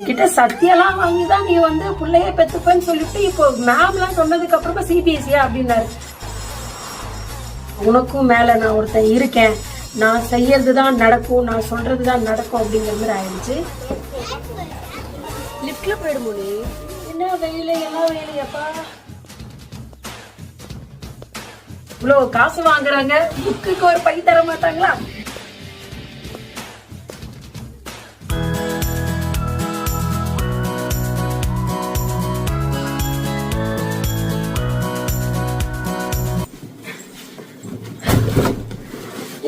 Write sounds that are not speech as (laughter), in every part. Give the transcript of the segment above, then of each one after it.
கிட்ட சத்தியெல்லாம் வாங்கி தான் நீ வந்து பிள்ளைய பெத்துப்பேன்னு சொல்லிட்டு இப்போ மேம்லாம் சொன்னதுக்கு அப்புறமா சிபிஎஸ்சியா அப்படின்னாரு. உனக்கும் மேல நான் ஒருத்தன் இருக்கேன். நான் செய்யறது தான் நடக்கும் நான் சொல்றது தான் நடக்கும் அப்படிங்கிற மாதிரி ஆயிடுச்சு. லிப்ட்ல போயிடும் நீ என்ன வெயில எல்லாம் வெயிலையப்பா இவ்வளோ காசு வாங்குறாங்க. புக்குக்கு ஒரு பை தர மாட்டாங்களா?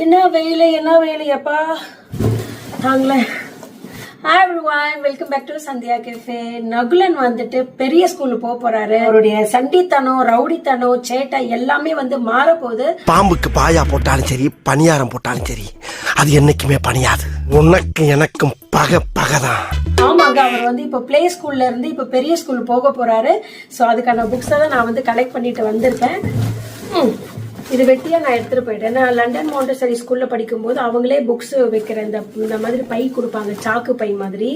என்ன வெயில என்ன வெயிலையப்பா தாங்களே hi everyone welcome back to Sandhya cafe Nakulan வந்துட்டு பெரிய ஸ்கூலுக்கு போக போறாரு. அவருடைய சண்டித்தனம் ரவுடித்தனம் சேட்டை எல்லாமே வந்து மாற போகுது பாம்புக்கு பாயா போட்டாலும் சரி பணியாரம் போட்டாலும் சரி அது என்னைக்குமே பணியாது. உனக்கு எனக்கும் பகை பகைதான். ஆமாங்க அவர் வந்து இப்போ ப்ளே ஸ்கூல்ல இருந்து இப்போ பெரிய ஸ்கூல் போக போறாரு. ஸோ அதுக்கான புக்ஸை தான் நான் வந்து கலெக்ட் பண்ணிட்டு வந்திருக்கேன். ம், இது வெட்டியா நான் எடுத்துட்டு போயிட்டேன். நான் லண்டன் மாண்டசரி ஸ்கூல்ல படிக்கும்போது அவங்களே புக்ஸ் வைக்கிற இந்த இந்த மாதிரி பை கொடுப்பாங்க. சாக்கு பை மாதிரி.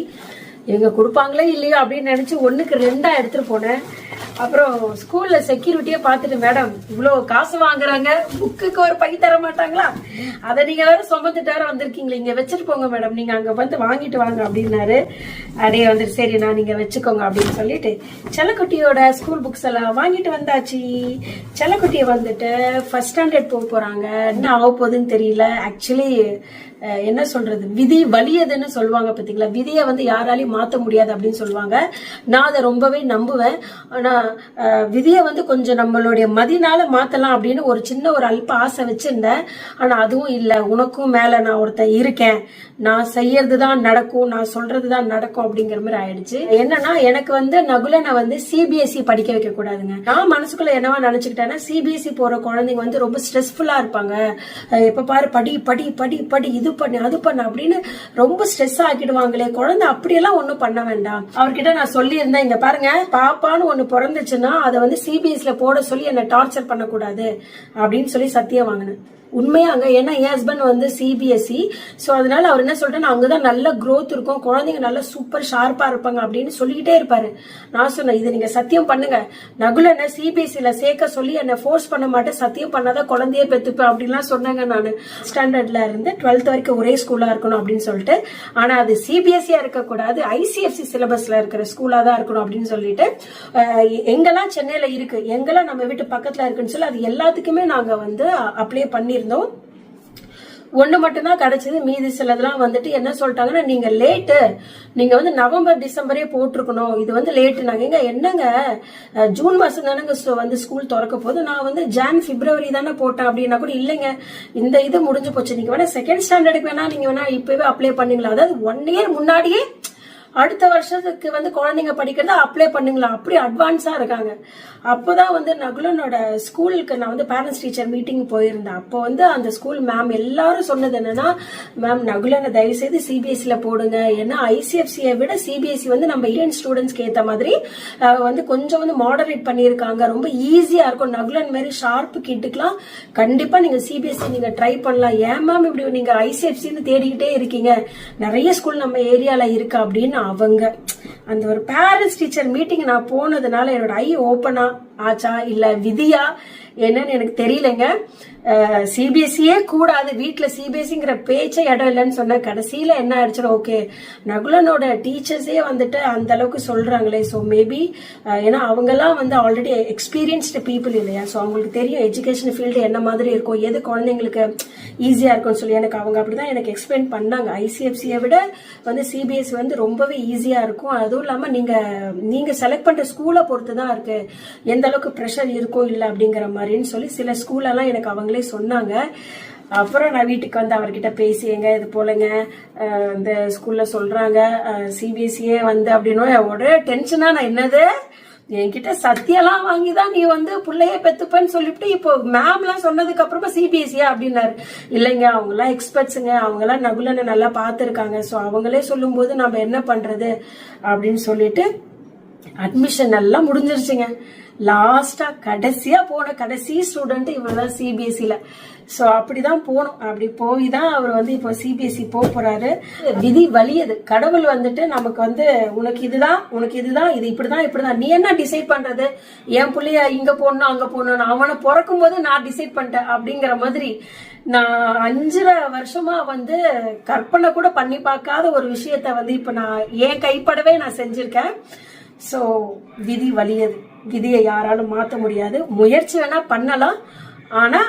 இவங்க கொடுப்பாங்களே இல்லையோ அப்படின்னு நினைச்சு ஒண்ணுக்கு ரெண்டா எடுத்துட்டு போனேன். அப்புறம் ஸ்கூல்ல செக்யூரிட்டியே பார்த்துட்டு மேடம் இவ்வளோ காசு வாங்குறாங்க. புக்குக்கு ஒரு பை தர மாட்டாங்களா? அதை நீங்க வேற சுமந்துட்டு வந்திருக்கீங்களே. இங்க வச்சுட்டு போங்க மேடம். நீங்க அங்க வந்து வாங்கிட்டு வாங்க அப்படின்னாரு. அப்படியே வந்துட்டு சரி நான் நீங்க வச்சுக்கோங்க அப்படின்னு சொல்லிட்டு செல்லக்குட்டியோட ஸ்கூல் புக்ஸ் எல்லாம் வாங்கிட்டு வந்தாச்சு. செல்லக்குட்டியை வந்துட்டு ஃபர்ஸ்ட் ஸ்டாண்டர்ட் போக போறாங்க. என்ன ஆக போகுதுன்னு தெரியல. ஆக்சுவலி என்ன சொல்றது? விதி வலியதுன்னு சொல்லுவாங்க பார்த்தீங்களா விதியை வந்து யாராலையும் மாற்ற முடியாது அப்படின்னு சொல்லுவாங்க. நான் அதை ரொம்பவே நம்புவேன். ஆனால் விதியை வந்து கொஞ்சம் நம்மளுடைய மதினால மாற்றலாம் அப்படின்னு ஒரு சின்ன ஒரு அல்ப ஆசை வச்சுருந்தேன். ஆனால் அதுவும் இல்லை. உனக்கும் மேலே நான் ஒருத்தன் இருக்கேன். நான் செய்யறது தான் நடக்கும். நான் சொல்றது தான் நடக்கும் அப்படிங்கிற மாதிரி ஆயிடுச்சு. என்னன்னா எனக்கு வந்து நகுலனை வந்து சிபிஎஸ்சி படிக்க வைக்க கூடாதுங்க. நான் மனசுக்குள்ள என்னவா நினைச்சுக்கிட்டேன்னா சிபிஎஸ்சி போற குழந்தைங்க வந்து ரொம்ப ஸ்ட்ரெஸ்ஃபுல்லா இருப்பாங்க. எப்ப பாரு படி படி படி படி இது பண்ணு அது பண்ணு அப்படின்னு ரொம்ப ஸ்ட்ரெஸ் ஆக்கிடுவாங்களே. குழந்தை அப்படியெல்லாம் ஒண்ணும் பண்ண வேண்டாம். அவர்கிட்ட நான் சொல்லியிருந்தேன் இங்க பாருங்க பாப்பான்னு ஒண்ணு பிறந்துச்சுன்னா அதை வந்து சிபிஎஸ்ல போட சொல்லி என்னை டார்ச்சர் பண்ணக்கூடாது அப்படின்னு சொல்லி சத்தியம் வாங்கினேன். உண்மையாங்க. ஏன்னா என் ஹஸ்பண்ட் வந்து சிபிஎஸ்சி ஸோ அதனால அவர் என்ன சொல்கிறேன்னா அங்கே தான் நல்ல க்ரோத் இருக்கும். குழந்தைங்க நல்லா சூப்பர் ஷார்ப்பாக இருப்பாங்க அப்படின்னு சொல்லிக்கிட்டே இருப்பாரு. நான் சொன்னேன் இதை நீங்கள் சத்தியம் பண்ணுங்க. நகுல என்ன சிபிஎஸ்சியில் சேர்க்க சொல்லி என்னை ஃபோர்ஸ் பண்ண மாட்டேன். சத்தியம் பண்ணாதான் குழந்தையே பெற்றுப்பேன் அப்படின்லாம் சொன்னாங்க நான். ஸ்டாண்டர்ட்ல இருந்து டுவெல்த் வரைக்கும் ஒரே ஸ்கூலாக இருக்கணும் அப்படின்னு சொல்லிட்டு. ஆனால் அது சிபிஎஸ்சியாக இருக்கக்கூடாது. ஐசிஎஃப்சி சிலபஸில் இருக்கிற ஸ்கூலாக தான் இருக்கணும் அப்படின்னு சொல்லிட்டு எங்கெல்லாம் சென்னையில் இருக்குது எங்கெல்லாம் நம்ம வீட்டு பக்கத்தில் இருக்குன்னு சொல்லி அது எல்லாத்துக்குமே நாங்கள் வந்து அப்ளை பண்ணியிருந்தோம் ஒன்று மட்டும்தான் கிடைச்சது. மீதி சிலதெல்லாம் வந்துட்டு என்ன சொல்லிட்டாங்கன்னா நீங்கள் லேட்டு நீங்கள் வந்து நவம்பர் டிசம்பரே போட்டிருக்கணும். இது வந்து லேட்டு நாங்கள் எங்க என்னங்க ஜூன் மாதம் தானேங்க ஸோ வந்து ஸ்கூல் திறக்க போது நான் வந்து ஜான் பிப்ரவரி தானே போட்டேன் அப்படின்னா கூட இல்லைங்க. இந்த இது முடிஞ்சு போச்சு. நீங்கள் வேணா செகண்ட் ஸ்டாண்டர்டுக்கு வேணா நீங்கள் வேணா இப்போவே அப்ளை பண்ணீங்களா அதாவது ஒன் இயர் முன்னாடியே அடுத்த வருஷத்துக்கு வந்து குழந்தைங்க படிக்கிறத அப்ளை பண்ணுங்களா? அப்படி அட்வான்ஸாக இருக்காங்க. அப்போதான் வந்து நகுலனோட ஸ்கூலுக்கு நான் வந்து பேரண்ட்ஸ் டீச்சர் மீட்டிங் போயிருந்தேன். அப்போ வந்து அந்த ஸ்கூல் மேம் எல்லாரும் சொன்னது என்னன்னா மேம் நகுலனை தயவு செய்து சிபிஎஸ்சியில் போடுங்க. ஏன்னா ஐசிஎஃப்சியை விட சிபிஎஸ்சி வந்து நம்ம இந்தியன் ஸ்டூடெண்ட்ஸ்க்கு ஏற்ற மாதிரி வந்து கொஞ்சம் வந்து மாடரேட் பண்ணியிருக்காங்க. ரொம்ப ஈஸியாக இருக்கும். நகுலன் மாதிரி ஷார்ப்பு கிட்டுக்கெலாம். கண்டிப்பாக நீங்கள் சிபிஎஸ்சி நீங்கள் ட்ரை பண்ணலாம். ஏன் மேம் இப்படி நீங்கள் ஐசிஎஃப்சின்னு தேடிக்கிட்டே இருக்கீங்க? நிறைய ஸ்கூல் நம்ம ஏரியாவில் இருக்கு. அப்படின்னு அவங்க அந்த ஒரு பேரண்ட்ஸ் டீச்சர் மீட்டிங் நான் போனதுனால என்னோட ஐ ஓப்பனா ஆச்சா இல்ல விதியா என்னன்னு எனக்கு தெரியலங்க. சிபிஎஸ்சியே கூடாது. வீட்டில் சிபிஎஸ்சிங்கிற பேச்சே இடம் இல்லைன்னு சொன்ன கடைசியில் என்ன ஆயிடுச்சு ஓகே நகுலனோட டீச்சர்ஸே வந்துட்டு அந்த அளவுக்கு சொல்கிறாங்களே ஸோ மேபி ஏன்னா அவங்கெல்லாம் வந்து ஆல்ரெடி எக்ஸ்பீரியன்ஸ்டு பீப்புள் இல்லையா? ஸோ அவங்களுக்கு தெரியும் எஜுகேஷன் ஃபீல்டு என்ன மாதிரி இருக்கும் எது குழந்தைங்களுக்கு ஈஸியாக இருக்கும்னு சொல்லி. எனக்கு அவங்க அப்படி தான் எனக்கு எக்ஸ்பிளைன் பண்ணாங்க. ஐசிஎஃப்சியை விட வந்து சிபிஎஸ்சி வந்து ரொம்பவே ஈஸியாக இருக்கும். அதுவும் இல்லாமல் நீங்கள் நீங்கள் செலக்ட் பண்ணுற ஸ்கூலை பொறுத்து தான் இருக்குது எந்த அளவுக்கு ப்ரெஷர் இருக்கோ இல்லை அப்படிங்கிற மாதிரின்னு சொல்லி சில ஸ்கூலெல்லாம் எனக்கு அவங்க அவங்களே சொன்னாங்க. அப்புறம் நான் வீட்டுக்கு வந்து அவர்கிட்ட பேசியேங்க இது போலங்க இந்த ஸ்கூல்ல சொல்றாங்க சிபிஎஸ்சியே வந்து அப்படின்னு ஒரே டென்ஷனா நான் என்னது? என்கிட்ட சத்தியெல்லாம் வாங்கி தான் நீ வந்து பிள்ளைய பெத்துப்பேன்னு சொல்லிட்டு இப்போ மேம்லாம் சொன்னதுக்கு அப்புறமா சிபிஎஸ்சியா அப்படின்னாரு. இல்லைங்க அவங்கெல்லாம் எக்ஸ்பர்ட்ஸுங்க அவங்கெல்லாம் நகுலனை நல்லா பார்த்துருக்காங்க. ஸோ அவங்களே சொல்லும்போது நம்ம என்ன பண்றது? அப்படின்னு சொல்லிட்டு அட்மிஷன் எல்லாம் முடிஞ்சிருச்சுங்க. லாஸ்டா கடைசியா போன கடைசி ஸ்டூடெண்ட் இவர் தான் சிபிஎஸ்சில ஸோ அப்படிதான் போகணும் அப்படி போய் தான் அவர் வந்து இப்போ சிபிஎஸ்சி போக போறாரு. விதி வலியது கடவுள் வந்துட்டு நமக்கு வந்து உனக்கு இதுதான் உனக்கு இதுதான் இது இப்படிதான் இப்படிதான். நீ என்ன டிசைட் பண்றது? என் பிள்ளைய இங்க போடணும் அங்க போடணும் அவனை பிறக்கும் போது நான் டிசைட் பண்ணிட்டேன். அப்படிங்கிற மாதிரி நான் அஞ்சரை வருஷமா வந்து கற்பனை கூட பண்ணி பார்க்காத ஒரு விஷயத்த வந்து இப்ப நான் என் கைப்படவே நான் செஞ்சிருக்கேன். ஸோ விதி வலியது விதியை யாராலும் மாற்ற முடியாது. முயற்சி வேணா பண்ணலாம். ஆனா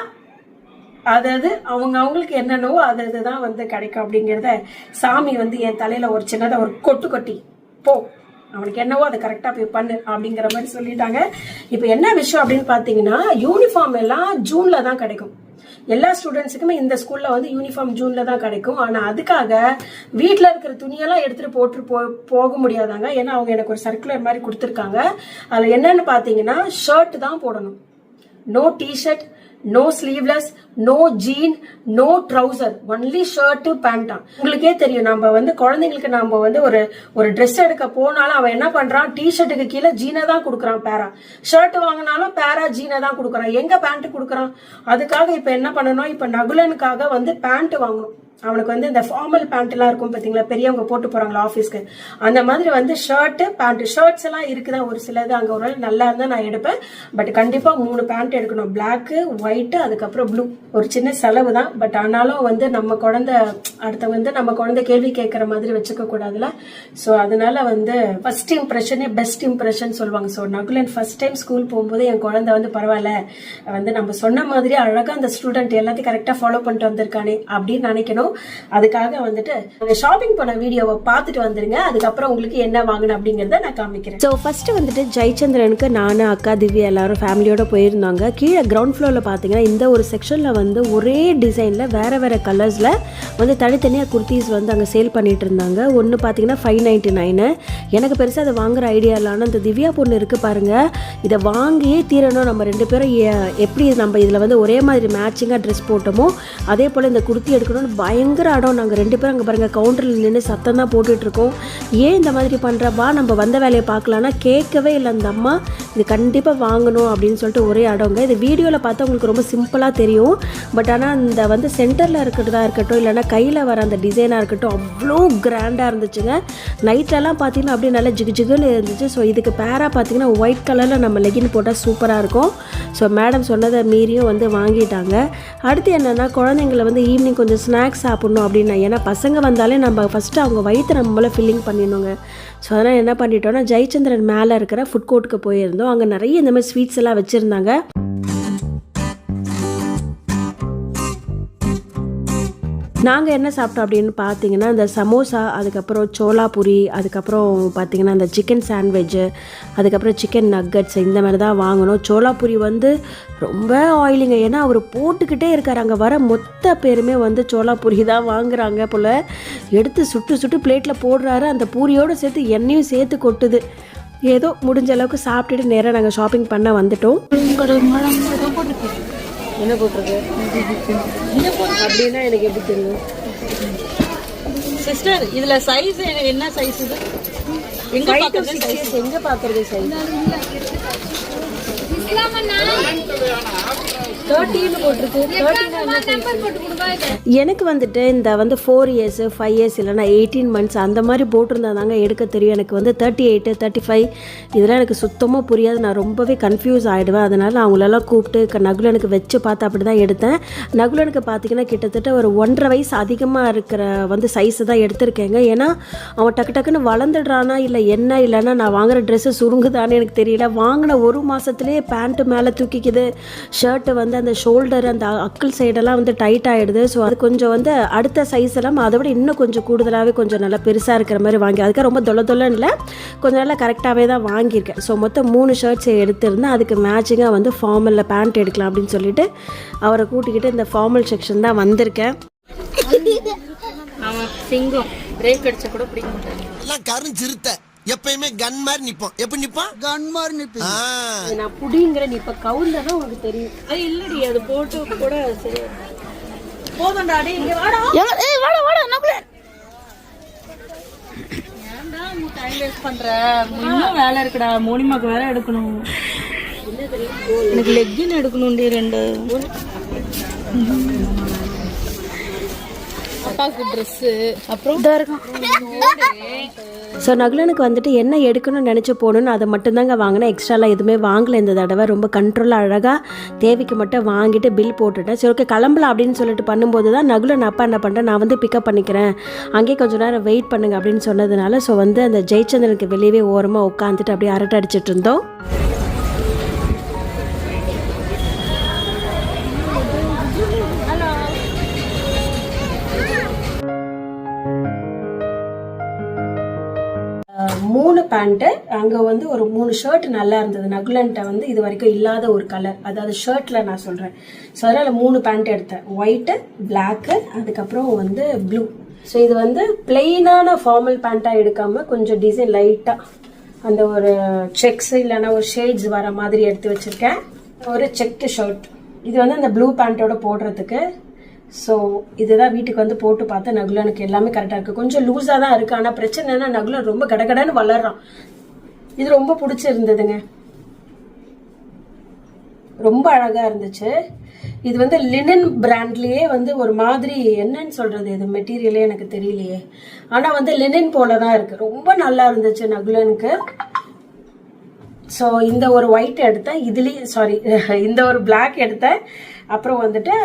அதாவது அவங்க அவங்களுக்கு என்னென்னவோ அது அதுதான் வந்து கிடைக்கும் அப்படிங்கிறத சாமி வந்து என் தலையில ஒரு சின்னதாக ஒரு கொட்டு கொட்டி போ அவனுக்கு என்னவோ அதை கரெக்டாக போய் பண்ணு அப்படிங்கிற மாதிரி சொல்லிட்டாங்க. இப்போ என்ன விஷயம் அப்படின்னு பார்த்தீங்கன்னா யூனிஃபார்ம் எல்லாம் ஜூனில் தான் கிடைக்கும். எல்லா ஸ்டூடெண்ட்ஸுக்குமே இந்த ஸ்கூலில் வந்து யூனிஃபார்ம் ஜூனில் தான் கிடைக்கும். ஆனால் அதுக்காக வீட்டில் இருக்கிற துணியெல்லாம் எடுத்துகிட்டு போட்டு போ போக முடியாதாங்க. ஏன்னா அவங்க எனக்கு ஒரு சர்க்குலர் மாதிரி கொடுத்துருக்காங்க. அதில் என்னன்னு பார்த்தீங்கன்னா ஷர்ட் தான் போடணும். No T-shirt no sleeveless no jean no trouser only shirt பேண்டா உங்களுக்கே தெரியும் நம்ம வந்து குழந்தைங்களுக்கு நம்ம வந்து ஒரு ஒரு ட்ரெஸ் எடுக்க போனாலும் அவன் என்ன பண்றான்? டிஷர்ட்டுக்கு கீழே ஜீனை தான் கொடுக்குறான் பேரா. ஷர்ட் வாங்கினாலும் பேரா ஜீனை தான் கொடுக்குறான். எங்க பேண்ட் கொடுக்குறான்? அதுக்காக இப்ப என்ன பண்ணணும்? இப்ப நகுலனுக்காக வந்து பேண்ட் வாங்கணும். அவனுக்கு வந்து இந்த ஃபார்மல் பேண்ட்லாம் இருக்கும் பார்த்தீங்களா பெரியவங்க போட்டு போகிறாங்களா ஆஃபீஸ்க்கு அந்த மாதிரி வந்து ஷர்ட்டு பேண்ட் ஷர்ட்ஸ் எல்லாம் இருக்குதான் ஒரு சிலது அங்கே ஒரு நாள் நல்லா இருந்தால் நான் எடுப்பேன். பட் கண்டிப்பாக மூணு பேண்ட் எடுக்கணும். பிளாக்கு ஒயிட்டு அதுக்கப்புறம் ப்ளூ ஒரு சின்ன செலவு தான். பட் ஆனாலும் வந்து நம்ம குழந்த அடுத்த வந்து நம்ம குழந்த கேள்வி கேட்குற மாதிரி வச்சுக்க கூடாதுல ஸோ அதனால வந்து ஃபர்ஸ்ட் இம்ப்ரெஷனே பெஸ்ட் இம்ப்ரெஷன் சொல்லுவாங்க. So Nakulan first time school போகும்போது என் குழந்தை வந்து பரவாயில்ல. வந்து நம்ம சொன்ன மாதிரி அழகாக அந்த ஸ்டூடெண்ட் எல்லாத்தையும் கரெக்டாக ஃபாலோ பண்ணிட்டு வந்திருக்கானே அப்படின்னு நினைக்கணும். அதுக்காக வந்துட்டு ஷாப்பிங் போன வீடியோவை பார்த்துட்டு வந்துருங்க. அதுக்கப்புறம் உங்களுக்கு என்ன வாங்கணும் அப்படிங்கறத நான் காமிக்கிறேன். ஸோ ஃபஸ்ட்டு வந்துட்டு ஜெயச்சந்திரனுக்கு நானும் அக்கா திவ்யா எல்லாரும் ஃபேமிலியோட போயிருந்தாங்க. கீழே கிரவுண்ட் ஃப்ளோரில் பார்த்தீங்கன்னா இந்த ஒரு செக்ஷனில் வந்து ஒரே டிசைனில் வேறு வேறு கலர்ஸில் வந்து தனித்தனியாக குர்த்திஸ் வந்து அங்கே சேல் பண்ணிட்டு இருந்தாங்க. ஒன்று பார்த்தீங்கன்னா ஃபைவ் நைன்ட்டி நைனு எனக்கு பெருசாக அதை வாங்குற ஐடியா இல்லாமல் அந்த திவ்யா பொண்ணு இருக்குது பாருங்கள் இதை வாங்கியே தீரணும். நம்ம ரெண்டு பேரும் எப்படி நம்ம இதில் வந்து ஒரே மாதிரி மேட்சிங்காக ட்ரெஸ் போட்டோமோ அதே போல் இந்த குர்த்தி எடுக்கணும்னு பயங்கர அடம். நாங்கள் ரெண்டு பேரும் அங்கே பாருங்கள் கவுண்டரில் நின்று சத்தம் தான் போட்டுட்ருக்கோம். ஏன் இந்த மாதிரி பண்ணுறப்பா நம்ம வந்த வேலையை பார்க்கலான்னா கேட்கவே இல்லை. அந்த அம்மா இது கண்டிப்பாக வாங்கணும் அப்படின்னு சொல்லிட்டு ஒரே அடங்க. இது வீடியோவில் பார்த்தா உங்களுக்கு ரொம்ப சிம்பிளாக தெரியும். பட் ஆனால் இந்த வந்து சென்டரில் இருக்கிறதா இருக்கட்டும் இல்லைன்னா கையில் வர அந்த டிசைனாக இருக்கட்டும் அவ்வளோ கிராண்டாக இருந்துச்சுங்க. நைட்லலாம் பார்த்தீங்கன்னா அப்படியே நல்லா ஜிகு ஜிகுன்னு இருந்துச்சு. ஸோ இதுக்கு பேராக பார்த்தீங்கன்னா ஒயிட் கலரில் நம்ம லெகின் போட்டால் சூப்பராக இருக்கும். ஸோ மேடம் சொன்னதை மீறியும் வந்து வாங்கிட்டாங்க. அடுத்து என்னென்னா குழந்தைங்களை வந்து ஈவினிங் கொஞ்சம் ஸ்நாக்ஸ் சாப்பிட்ணும் அப்படின்னா. ஏன்னா பசங்க வந்தாலே நம்ம ஃபஸ்ட்டு அவங்க வயிற்று நம்மள ஃபில்லிங் பண்ணிடணுங்க. ஸோ அதனால் என்ன பண்ணிட்டோம்னா ஜெயச்சந்திரன் மேலே இருக்கிற ஃபுட் கோர்ட்டுக்கு போயிருந்தோம். அங்கே நிறைய இந்த மாதிரி ஸ்வீட்ஸ் எல்லாம் வச்சுருந்தாங்க. நாங்கள் என்ன சாப்பிட்டோம் அப்படின்னு பார்த்தீங்கன்னா இந்த சமோசா அதுக்கப்புறம் சோலா பூரி அதுக்கப்புறம் பார்த்தீங்கன்னா இந்த சிக்கன் சாண்ட்விட்ஜு அதுக்கப்புறம் சிக்கன் நக்கட்ஸ் இந்த மாதிரி தான் வாங்கணும் சோலாபுரி வந்து ரொம்ப ஆயிலிங்க ஏன்னா அவர் போட்டுக்கிட்டே இருக்கார். அங்கே வர மொத்த பேருமே வந்து சோலா பூரி தான் வாங்குறாங்க போல். எடுத்து சுட்டு சுட்டு பிளேட்டில் போடுறாரு. அந்த பூரியோடு சேர்த்து எண்ணெயும் சேர்த்து கொட்டுது. ஏதோ முடிஞ்ச அளவுக்கு சாப்பிட்டுட்டு நேராக நாங்கள் ஷாப்பிங் பண்ண வந்துட்டோம். என்ன போட்டிருக்கு? அப்படின்னா எனக்கு எப்படி தெரியும்? சிஸ்டர் இதுல சைஸ் என்ன சைஸ் இது? எங்க பாக்குறது இயர்ஸ் எங்கே பார்க்குறது சைஸ் எனக்கு வந்துட்டு இந்த வந்து ஃபோர் இயர்ஸ் ஃபைவ் இயர்ஸ் இல்லைனா எயிட்டீன் மந்த்ஸ் அந்த மாதிரி போட்டிருந்தா தாங்க எடுக்க தெரியும். எனக்கு வந்து தேர்ட்டி எயிட்டு தேர்ட்டி ஃபைவ் இதெல்லாம் எனக்கு சுத்தமாக புரியாது. நான் ரொம்பவே கன்ஃபியூஸ் ஆகிடுவேன் அதனால் அவங்களெல்லாம் கூப்பிட்டு நகுலனுக்கு வச்சு பார்த்து அப்படி தான் எடுத்தேன். நகுலனுக்கு பார்த்தீங்கன்னா கிட்டத்தட்ட ஒரு ஒன்றரை வயசு அதிகமாக இருக்கிற வந்து சைஸை தான் எடுத்திருக்கேங்க. ஏன்னா அவன் டக்கு டக்குன்னு வளர்ந்துடுறானா இல்லை என்ன இல்லைன்னா நான் வாங்குற ட்ரெஸ்ஸு சுருங்குதான்னு எனக்கு தெரியல. வாங்கின ஒரு மாதத்துலேயே பேண்ட்டு மேலே தூக்கிக்குது. ஷர்ட்டு வந்து அந்த ஷோல்டர் அந்த அக்கிள் சைடெல்லாம் வந்து டைட் ஆகிடுது ஸோ அது கொஞ்சம் வந்து அடுத்த சைஸ் எல்லாம் அதை விட இன்னும் கொஞ்சம் கூடுதலாகவே கொஞ்சம் நல்லா பெருசாக இருக்கிற மாதிரி வாங்கி அதுக்காக ரொம்ப தொலை தொலைன்னு இல்லை கொஞ்சம் நல்லா கரெக்டாகவே தான் வாங்கியிருக்கேன். ஸோ மொத்தம் மூணு ஷர்ட்ஸ் எடுத்திருந்தேன். அதுக்கு மேட்சிங்காக வந்து ஃபார்மலில் பேண்ட் எடுக்கலாம் அப்படின்னு சொல்லிட்டு அவரை கூட்டிக்கிட்டு இந்த ஃபார்மல் செக்ஷன் தான் வந்திருக்கேன். அவன் சிங்கம். பிரேக் அடிச்ச கூட பிடிக்க மாட்டான் எல்லாம் கருஞ்சிருத்த எப்பயுமே கன் மாதிரி நிப்பான். எப்படி நிப்பான்? கன் மாதிரி நிப்பி ஆ, நான் புடிங்கிற நீ இப்ப கவுந்ததான் உனக்கு தெரியும். அது இல்லடி அது போட்டு கூட சரியா போதும்டா டேய் இங்க வாடா. ஏய் வாடா வாடா நகுல டைம் வேஸ்ட் பண்ற? இன்னும் வேலை இருக்குடா. மோனிமாக்கு வேலை எடுக்கணும். எனக்கு லெக்கின் எடுக்கணும்டி ரெண்டு. அப்பாவுக்கு ட்ரெஸ் அப்புறம்? ஸோ நகுலனுக்கு வந்துட்டு என்ன எடுக்கணும்னு நினச்சி போகணுன்னு அதை மட்டும்தாங்க வாங்கினேன். எக்ஸ்ட்ராலாம் எதுவுமே வாங்கலை இந்த தடவை. ரொம்ப கண்ட்ரோலாக அழகாக தேவைக்கு மட்டும் வாங்கிட்டு பில் போட்டுட்டேன். சரி ஓகே கிளம்பலாம் அப்படின்னு சொல்லிட்டு பண்ணும்போது தான் நகுலன் அப்பா என்ன பண்ணுறேன் நான் வந்து பிக்கப் பண்ணிக்கிறேன். அங்கேயே கொஞ்சம் நேரம் வெயிட் பண்ணுங்க அப்படின்னு சொன்னதுனால ஸோ வந்து அந்த ஜெயச்சந்திரனுக்கு வெளியவே ஓரமாக உட்காந்துட்டு அப்படியே அரட்டை அடிச்சிட்டு இருந்தோம். பேண்ட்டு அங்கே வந்து ஒரு மூணு ஷர்ட் நல்லா இருந்தது. நகுலன்ட்ட வந்து இது வரைக்கும் இல்லாத ஒரு கலர் அதாவது ஷர்ட்டில் நான் சொல்கிறேன் ஸோ அதனால் மூணு பேண்ட் எடுத்தேன். ஒயிட்டு பிளாக்கு அதுக்கப்புறம் வந்து ப்ளூ ஸோ இது வந்து பிளெயினான ஃபார்மல் பேண்ட்டாக எடுக்காமல் கொஞ்சம் டிசைன் லைட்டாக அந்த ஒரு செக்ஸ் இல்லைன்னா ஒரு ஷேட்ஸ் வர மாதிரி எடுத்து வச்சுருக்கேன். ஒரு செக்டு ஷர்ட் இது வந்து அந்த ப்ளூ பேண்ட்டோட போடுறதுக்கு ஸோ இதுதான் வீட்டுக்கு வந்து போட்டு பார்த்தா நகுலனுக்கு எல்லாமே கரெக்டாக இருக்குது கொஞ்சம் லூஸாக தான் இருக்குது ஆனால் பிரச்சனை என்ன நகுலன் ரொம்ப கடகடன்னு வளர்றான். இது ரொம்ப பிடிச்சிருந்ததுங்க. ரொம்ப அழகாக இருந்துச்சு. இது வந்து லினன் பிராண்ட்லேயே வந்து ஒரு மாதிரி என்னன்னு சொல்கிறது இது மெட்டீரியலே எனக்கு தெரியலையே. ஆனால் வந்து லினன் போல தான் இருக்குது ரொம்ப நல்லா இருந்துச்சு நகுலனுக்கு. ஸோ இந்த ஒரு ஒயிட் எடுத்தேன். இதுலேயும் சாரி (laughs) இந்த ஒரு பிளாக் எடுத்தேன். அப்புறம் வந்துட்டு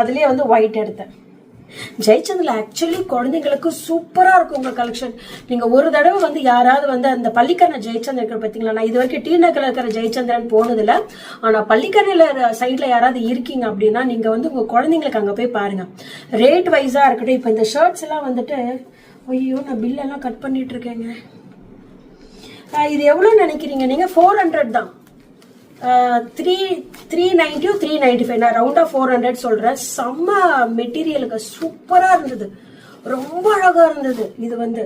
அதுலேயே வந்து ஒயிட் எடுத்தேன். ஜெயச்சந்தில் ஆக்சுவலி குழந்தைங்களுக்கு சூப்பராக இருக்கும் உங்கள் கலெக்ஷன் நீங்கள் ஒரு தடவை வந்து யாராவது வந்து அந்த பள்ளிக்கரணை ஜெயச்சந்திரன் இருக்கிற பார்த்தீங்களா? நான் இது வரைக்கும் டி நகரில் இருக்கிற ஜெயச்சந்திரன் போனதில்ல. ஆனால் பள்ளிக்கரணையில் சைடில் யாராவது இருக்கீங்க அப்படின்னா நீங்கள் வந்து உங்கள் குழந்தைங்களுக்கு அங்கே போய் பாருங்கள் ரேட் வைஸாக இருக்கட்டும். இப்போ இந்த ஷர்ட்ஸ் எல்லாம் வந்துட்டு ஐயோ நான் பில்லெல்லாம் கட் பண்ணிட்டு இருக்கேங்க. இது எவ்வளோ நினைக்கிறீங்க? நீங்கள் ஃபோர் ஹண்ட்ரட் தான். த்ரீ த்ரீ நைன்ட்டியும் த்ரீ நைன்டி ஃபைவ் நான் ரவுண்டாக ஃபோர் ஹண்ட்ரட் சொல்கிறேன் செம்ம மெட்டீரியலுக்கு சூப்பராக இருந்தது. ரொம்ப அழகாக இருந்தது இது வந்து.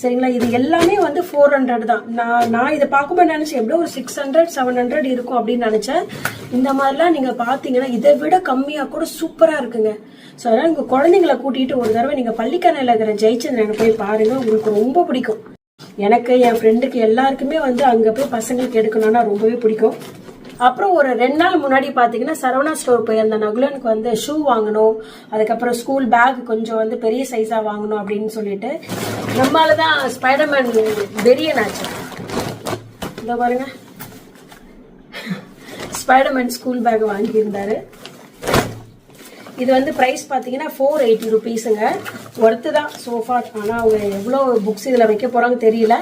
சரிங்களா? இது எல்லாமே வந்து ஃபோர் ஹண்ட்ரட் தான். நான் நான் இதை பார்க்கும்போது நினச்சேன்? எப்படியோ ஒரு சிக்ஸ் ஹண்ட்ரட் செவன் ஹண்ட்ரட் இருக்கும் அப்படின்னு நினச்சேன். இந்த மாதிரிலாம் நீங்கள் பார்த்தீங்கன்னா இதை விட கம்மியாக கூட சூப்பராக இருக்குங்க. ஸோ அதனால் உங்கள் குழந்தைங்கள கூட்டிகிட்டு ஒரு தடவை நீங்கள் பள்ளிக்கணையில் இருக்கிற ஜெயச்சந்திரனை போய் பாருங்கள் உங்களுக்கு ரொம்ப பிடிக்கும். எனக்கு என் ஃப்ரெண்டுக்கு எல்லாருக்குமே வந்து அங்கே போய் பசங்களுக்கு எடுக்கணும்னா ரொம்பவே பிடிக்கும். அப்புறம் ஒரு ரெண்டு நாள் முன்னாடி பார்த்தீங்கன்னா சரவணா ஸ்டோர் போய் அந்த நகுலனுக்கு வந்து ஷூ வாங்கணும். அதுக்கப்புறம் ஸ்கூல் பேக் கொஞ்சம் வந்து பெரிய சைஸாக வாங்கணும் அப்படின்னு சொல்லிட்டு நம்மளால தான் ஸ்பைடர்மேன் வெரியன் ஆச்சு. இந்த பாருங்க. ஸ்பைடர்மேன் ஸ்கூல் பேக் வாங்கியிருந்தாரு. இது வந்து ப்ரைஸ் பார்த்தீங்கன்னா ஃபோர் எயிட்டி ருபீஸுங்க ஒர்த்து தான் சோஃபா ஆனால் அவங்க எவ்வளோ புக்ஸ் இதில் வைக்க போகிறாங்க தெரியல.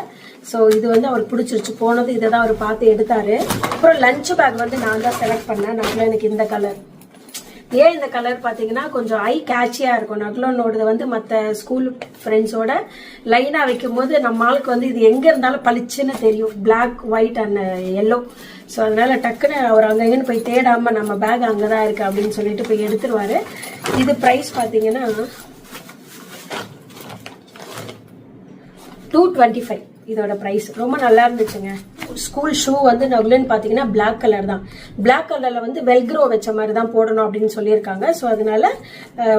ஸோ இது வந்து அவருக்கு பிடிச்சிருச்சு. போனது இதை தான் அவர் பார்த்து எடுத்தாரு. அப்புறம் லஞ்ச் பேக் வந்து நான் தான் செலக்ட் பண்ணேன். நகுல எனக்கு இந்த கலர் ஏன் இந்த கலர் பார்த்தீங்கன்னா கொஞ்சம் ஐ கேட்சியாக இருக்கும். நக்லோனோடது வந்து மற்ற ஸ்கூல் ஃப்ரெண்ட்ஸோட லைனாக வைக்கும்போது நம்ம ஆளுக்கு வந்து இது எங்கே இருந்தாலும் பளிச்சுன்னு தெரியும். Black white and yellow so அதனால டக்குன்னு அவர் அங்கங்கன்னு போய் தேடாமல் நம்ம பேக் அங்கே தான் இருக்கு அப்படின்னு சொல்லிட்டு போய் எடுத்துருவாரு. இது ப்ரைஸ் பார்த்தீங்கன்னா டூ டுவெண்ட்டி ஃபைவ் இதோட ப்ரைஸ் ரொம்ப நல்லா இருந்துச்சுங்க. ஸ்கூல் ஷூ வந்து நகுலன்னு பார்த்தீங்கன்னா பிளாக் கலர் தான். பிளாக் கலரில் வந்து வெல்க்ரோ வச்ச மாதிரி தான் போடணும் அப்படின்னு சொல்லியிருக்காங்க. ஸோ அதனால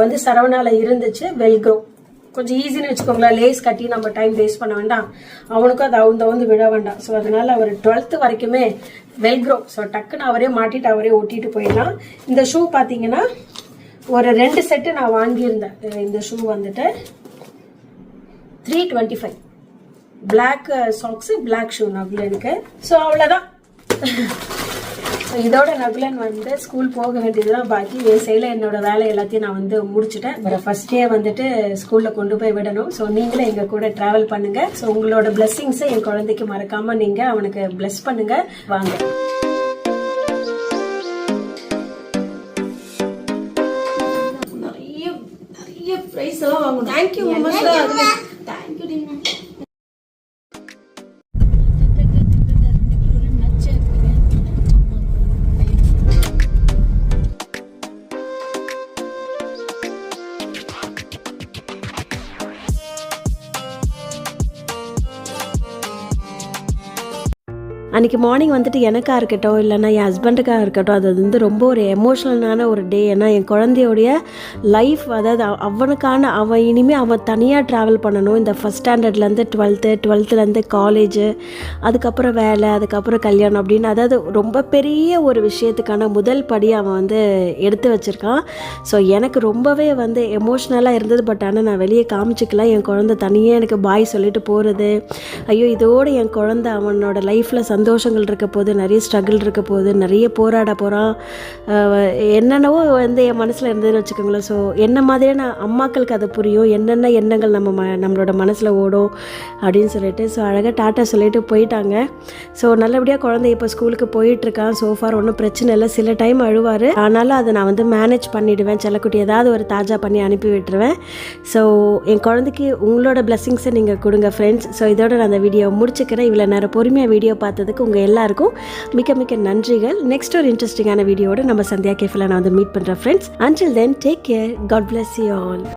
வந்து சரவணால இருந்துச்சு வெல்க்ரோ கொஞ்சம் ஈஸின்னு வச்சுக்கோங்களேன். லேஸ் கட்டி நம்ம டைம் வேஸ்ட் பண்ண வேண்டாம். அவனுக்கும் அது அவங்க வந்து விட வேண்டாம். ஸோ அதனால அவர் டுவெல்த்து வரைக்குமே வெல்க்ரோ ஸோ டக்குன்னு அவரே மாட்டிட்டு அவரே ஒட்டிட்டு போயிடலாம். இந்த ஷூ பார்த்தீங்கன்னா ஒரு ரெண்டு செட்டு நான் வாங்கியிருந்தேன். இந்த ஷூ வந்துட்டு three twenty five black socks black shoe நகுலனுக்கு so அவ்வளோதான் இதோட நகுலன் வந்து ஸ்கூல் போக வேண்டியதுதான் பாக்கி. சைடில் என்னோட வேலை எல்லாத்தையும் நான் வந்து முடிச்சுட்டேன். ஃபர்ஸ்ட் டே வந்துட்டு ஸ்கூலில் கொண்டு போய் விடணும். ஸோ நீங்களும் எங்கள் கூட ட்ராவல் பண்ணுங்க. ஸோ உங்களோட பிளெஸ்ஸிங்ஸை என் குழந்தைக்கு மறக்காம நீங்க அவனுக்கு பிளஸ் பண்ணுங்க. வாங்க. நிறைய நிறைய ப்ரைஸ் எல்லாம் வாங்கணும். தேங்க்யூ தேங்க்யூ அன்றைக்கி மார்னிங் வந்துட்டு எனக்காக இருக்கட்டும் இல்லைன்னா என் ஹஸ்பண்டுக்காக இருக்கட்டும் அது வந்து ரொம்ப ஒரு எமோஷ்னலான ஒரு டே ஏன்னா என் குழந்தையோடைய லைஃப் அதாவது அவனுக்கான அவன் இனிமேல் அவன் தனியாக ட்ராவல் பண்ணணும். இந்த ஃபஸ்ட் ஸ்டாண்டர்ட்லேருந்து டுவெல்த்து டுவெல்த்துலேருந்து காலேஜு அதுக்கப்புறம் வேலை அதுக்கப்புறம் கல்யாணம் அப்படின்னு அதாவது ரொம்ப பெரிய ஒரு விஷயத்துக்கான முதல் படி அவன் வந்து எடுத்து வச்சுருக்கான். ஸோ எனக்கு ரொம்பவே வந்து எமோஷ்னலாக இருந்தது பட் ஆனால் நான் வெளியே காமிச்சிக்கல. என் குழந்தை தனியாக எனக்கு பாய் சொல்லிட்டு போகிறது ஐயோ இதோடு என் குழந்தை அவனோட லைஃப்பில் சந்தோஷம் சந்தோஷங்கள் இருக்க போது நிறைய ஸ்ட்ரகிள் இருக்க போது நிறைய போராட போகிறான் என்னென்னவோ வந்து என் மனசில் இருந்ததுன்னு வச்சுக்கோங்களேன். ஸோ என்ன மாதிரியான அம்மாக்களுக்கு அது புரியும் என்னென்ன எண்ணங்கள் நம்ம ம நம்மளோட மனசில் ஓடும் அப்படின்னு சொல்லிட்டு. ஸோ அழகாக டாட்டா சொல்லிட்டு போயிட்டாங்க. ஸோ நல்லபடியாக குழந்தை இப்போ ஸ்கூலுக்கு போயிட்டுருக்கான். சோஃபார் ஒன்றும் பிரச்சனை இல்லை. சில டைம் அழுவார். ஆனாலும் அதை நான் வந்து மேனேஜ் பண்ணிவிடுவேன் செல்லக்குட்டி ஏதாவது ஒரு தாஜா பண்ணி அனுப்பி விட்டுருவேன். ஸோ என் குழந்தைக்கு உங்களோட பிளெஸிங்ஸை நீங்கள் கொடுங்க ஃப்ரெண்ட்ஸ் ஸோ இதோட நான் அந்த வீடியோ முடிச்சுக்கிறேன். இவ்வளோ நேரம் பொறுமையாக வீடியோ பார்த்ததுக்கு உங்கள் எல்லாருக்கும் மிக்க மிக்க நன்றிகள். நெக்ஸ்ட் ஒரு இன்ட்ரெஸ்டிங்கான வீடியோட நம்ம சந்தியா கேஃபில் நான் வந்து மீட் பண்ணுறேன் friends until then take care God bless you all